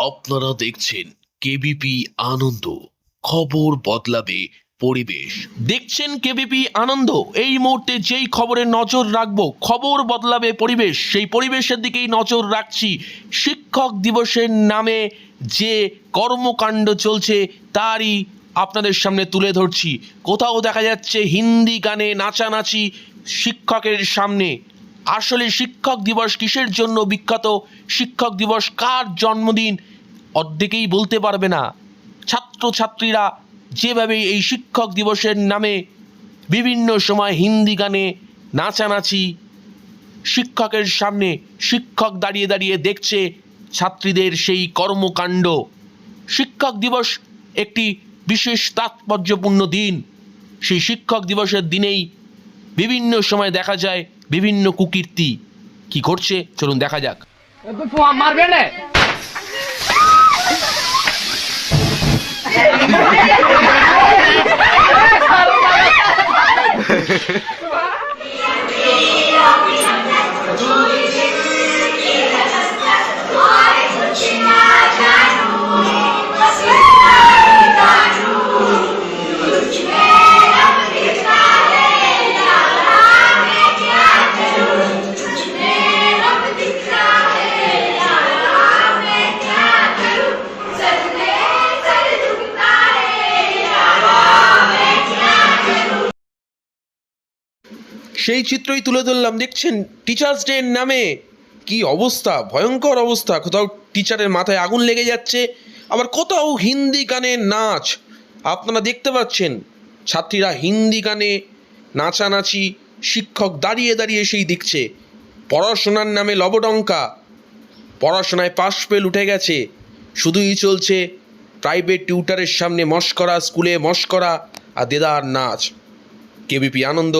আপনারা দেখছেন কেবিপি আনন্দ। খবর বদলাবে পরিবেশ। দেখছেন কেবিপি আনন্দ? এই মুহূর্তে যেই খবরে নজর রাখব, খবর বদলাবে পরিবেশ। সেই পরিবেশের দিকেই নজর রাখছি শিক্ষক দিবসের নামে যে কর্মকাণ্ড চলছে, তারই আপনাদের সামনে তুলে ধরছি। কোথাও দেখা যাচ্ছে হিন্দি গানে নাচানাচি শিক্ষকের সামনে। আসলে শিক্ষক দিবস কিসের জন্য বিখ্যাত? শিক্ষক দিবস কার জন্মদিন? অর্ধেকেই বলতে পারবে না। ছাত্রছাত্রীরা যেভাবে এই শিক্ষক দিবসের নামে বিভিন্ন সময় হিন্দি গানে নাচানাচি, শিক্ষকের সামনে শিক্ষক দাঁড়িয়ে দাঁড়িয়ে দেখছে ছাত্রীদের সেই কর্মকাণ্ড। শিক্ষক দিবস একটি বিশেষ তাৎপর্যপূর্ণ দিন। সেই শিক্ষক দিবসের দিনেই বিভিন্ন সময় দেখা যায় বিভিন্ন কুকীর্তি। কি করছে চলুন দেখা যাক। মারবে না সেই চিত্রই তুলে ধরলাম, দেখছেন? টিচার্স ডে নামে কি অবস্থা? ভয়ঙ্কর অবস্থা। কোথাও টিচারের মাথায় আগুন লেগে যাচ্ছে। আবার কোথাও হিন্দি গানে নাচ। আপনারা দেখতে পাচ্ছেন, ছাত্রীরা হিন্দি গানে নাচানাচি, শিক্ষক দাঁড়িয়ে দাঁড়িয়ে সেই দেখছে। পড়াশোনার নামে লবডঙ্কা। পড়াশোনায় পাশ ফেল উঠে গেছে। শুধুই চলছে প্রাইভেট টিউটারের সামনে মস্করা স্কুলে মস্করা, আর দেদার নাচ। কেবিপি আনন্দ।